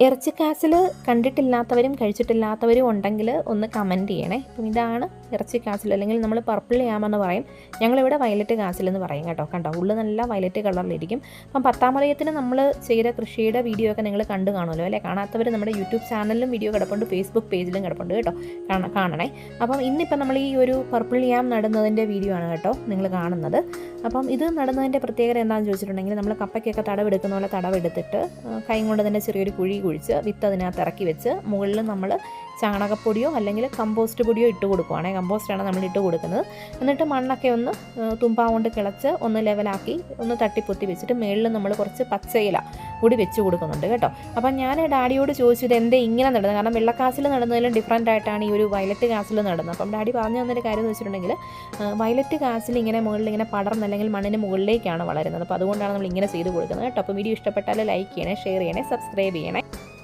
ഇറച്ചിക്കാസിൽ കണ്ടിട്ടില്ലാത്തവരും കഴിച്ചിട്ടില്ലാത്തവരും ഉണ്ടെങ്കിൽ ഒന്ന് കമന്റ് ചെയ്യണേ. അപ്പം ഇതാണ് ഇറച്ചിക്കാസിൽ അല്ലെങ്കിൽ നമ്മൾ പർപ്പിൾ യാമെന്ന് പറയും. ഞങ്ങളിവിടെ വയലറ്റ് കാസിൽ എന്ന് പറയും കേട്ടോ. കണ്ടോ? ഉള്ളു നല്ല വയലറ്റ് കളറിലിരിക്കും അപ്പം പത്താം വലയത്തിന് നമ്മൾ ചെയ്ത കൃഷിയുടെ വീഡിയോ ഒക്കെ നിങ്ങൾ കണ്ടു കാണുമല്ലോ അല്ലേ? കാണാത്തവർ നമ്മുടെ യൂട്യൂബ് ചാനലിലും വീഡിയോ കിടപ്പുണ്ട് ഫേസ്ബുക്ക് പേജിലും കിടപ്പുണ്ട് കേട്ടോ. കാണ- കാണണേ. അപ്പം ഇന്നിപ്പം നമ്മൾ ഈ ഒരു പർപ്പിൾ യാം നടുന്നതിന്റെ വീഡിയോ ആണ് കേട്ടോ നിങ്ങൾ കാണുന്നത്. അപ്പം ഇത് നടുന്നതിന്റെ പ്രത്യേകത എന്താണെന്ന് ചോദിച്ചിട്ടുണ്ടെങ്കിൽ നമ്മൾ കപ്പയ്ക്കൊക്കെ തടവെടുക്കുന്ന പോലെ തടവെടുത്തിട്ട് കൈ കൊണ്ട് തന്നെ ചെറിയൊരു കുഴി കുഴിച്ച് വിത്ത് അതിനകത്ത് ഇറക്കി വെച്ച് മുകളിൽ നമ്മൾ ചാണകപ്പൊടിയോ അല്ലെങ്കിൽ കമ്പോസ്റ്റ് പൊടിയോ ഇട്ട് കൊടുക്കുവാണേ. കമ്പോസ്റ്റാണ് നമ്മൾ ഇട്ട് കൊടുക്കുന്നത്. എന്നിട്ട് മണ്ണൊക്കെ ഒന്ന് തുമ്പാ കൊണ്ട് കിളച്ച് ഒന്ന് ലെവലാക്കി ഒന്ന് തട്ടിപ്പൊത്തി വെച്ചിട്ട് മുകളിൽ നമ്മൾ കുറച്ച് പച്ചയില കൂടി വെച്ച് കൊടുക്കുന്നുണ്ട് കേട്ടോ. അപ്പം ഞാൻ ഡാഡിയോട് ചോദിച്ചു ഇത് എന്തേ ഇങ്ങനെ നടന്നത്? കാരണം വെള്ളക്കാസിൽ നടന്നതിലും ഡിഫറെന്റ് ആയിട്ടാണ് ഈ ഒരു വയലറ്റ് കാസിൽ നടന്നത്. അപ്പം ഡാഡി പറഞ്ഞു തന്നൊരു കാര്യം എന്ന് വെച്ചിട്ടുണ്ടെങ്കിൽ വയലറ്റ് കാസിൽ ഇങ്ങനെ മുകളിൽ ഇങ്ങനെ പടർന്ന് അല്ലെങ്കിൽ മണ്ണിന് മുകളിലേക്കാണ് വളരുന്നത്. അപ്പോൾ അതുകൊണ്ടാണ് നമ്മൾ ഇങ്ങനെ ചെയ്ത് കൊടുക്കുന്നത് കേട്ടോ. അപ്പോൾ വീഡിയോ ഇഷ്ടപ്പെട്ടാൽ ലൈക്ക് ചെയ്യണേ ഷെയർ ചെയ്യണേ സബ്സ്ക്രൈബ് ചെയ്യണേ.